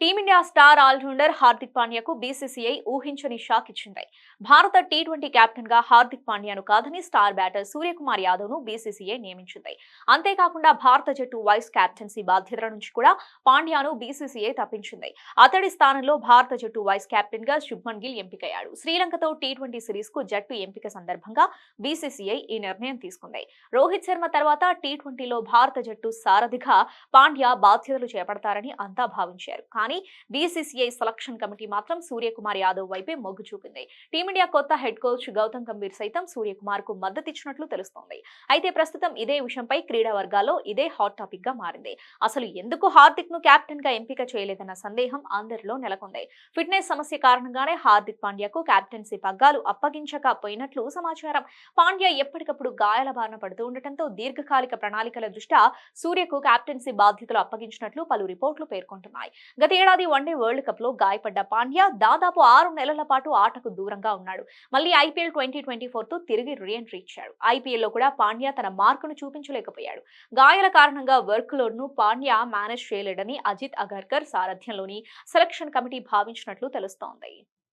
Team India star allrounder Hardik పాండ్యాకు BCCI ఊహించని shock ఇచ్చింది. భారత టీ ట్వంటీ కెప్టెన్గా హార్దిక్ పాండ్యాను కాదని స్టార్ బ్యాటర్ సూర్యకుమార్ యాదవ్ను బీసీసీఐ నియమించింది. అంతేకాకుండా భారత జట్టు వైస్ కెప్టెన్సీ బాధ్యతల నుంచి కూడా పాండ్యాను బీసీసీఐ తప్పించింది. అతడి స్థానంలో భారత జట్టు వైస్ కెప్టెన్గా శుభ్మన్ గిల్ ఎంపికయ్యాడు. శ్రీలంకతో టీ ట్వంటీ సిరీస్కు జట్టు ఎంపిక సందర్భంగా బీసీసీఐ ఈ నిర్ణయం తీసుకుంది. రోహిత్ శర్మ తర్వాత టీ ట్వంటీలో భారత జట్టు సారథిగా పాండ్యా బాధ్యతలు చేపడతారని అంతా భావించారు. కానీ బీసీసీఐ సెలక్షన్ కమిటీ మాత్రం సూర్యకుమార్ యాదవ్ వైపే మొగ్గు చూపింది. టీమిండియా కొత్త హెడ్ కోచ్ గౌతమ్ గంభీర్ సైతం సూర్యకుమార్కు మద్దతిచ్చినట్లు తెలుస్తోంది. అయితే ప్రస్తుతం ఇదే విషయంపై క్రీడా వర్గాల్లో ఇదే హాట్ టాపిక్గా మారింది. అసలు ఎందుకు హార్దిక్ను కెప్టెన్గా ఎంపిక చేయలేదన్న సందేహం అందరిలో నెలకొంది. ఫిట్నెస్ సమస్య కారణంగానే హార్దిక్ పాండ్యాకు కెప్టెన్సీ పగ్గాలు అప్పగించకపోయినట్లు సమాచారం. పాండ్యా ఎప్పటికప్పుడు గాయాల బారిన పడుతూ ఉండటంతో దీర్ఘకాలిక ప్రణాళికల దృష్ట్యా సూర్యకు కెప్టెన్సీ బాధ్యతలు అప్పగించినట్లు పలు రిపోర్టులు పేర్కొంటున్నాయి. గత ఏడాది వన్డే వరల్డ్ కప్లో గాయపడ్డ పాండ్యా దాదాపు ఆరు నెలల పాటు ఆటకు దూరంగా ఉన్నాడు. మళ్ళీ ఐపీఎల్ ట్వంటీ ట్వంటీ ఫోర్తో తిరిగి రీఎంట్రీ ఇచ్చాడు. ఐపీఎల్లో కూడా పాండ్యా తన మార్కును చూపించలేకపోయాడు. గాయాల కారణంగా వర్క్ లోడ్ను పాండ్యా మేనేజ్ చేయలేడని అజిత్ అగర్కర్ సారథ్యంలోని సెలక్షన్ కమిటీ భావించినట్లు తెలుస్తోంది.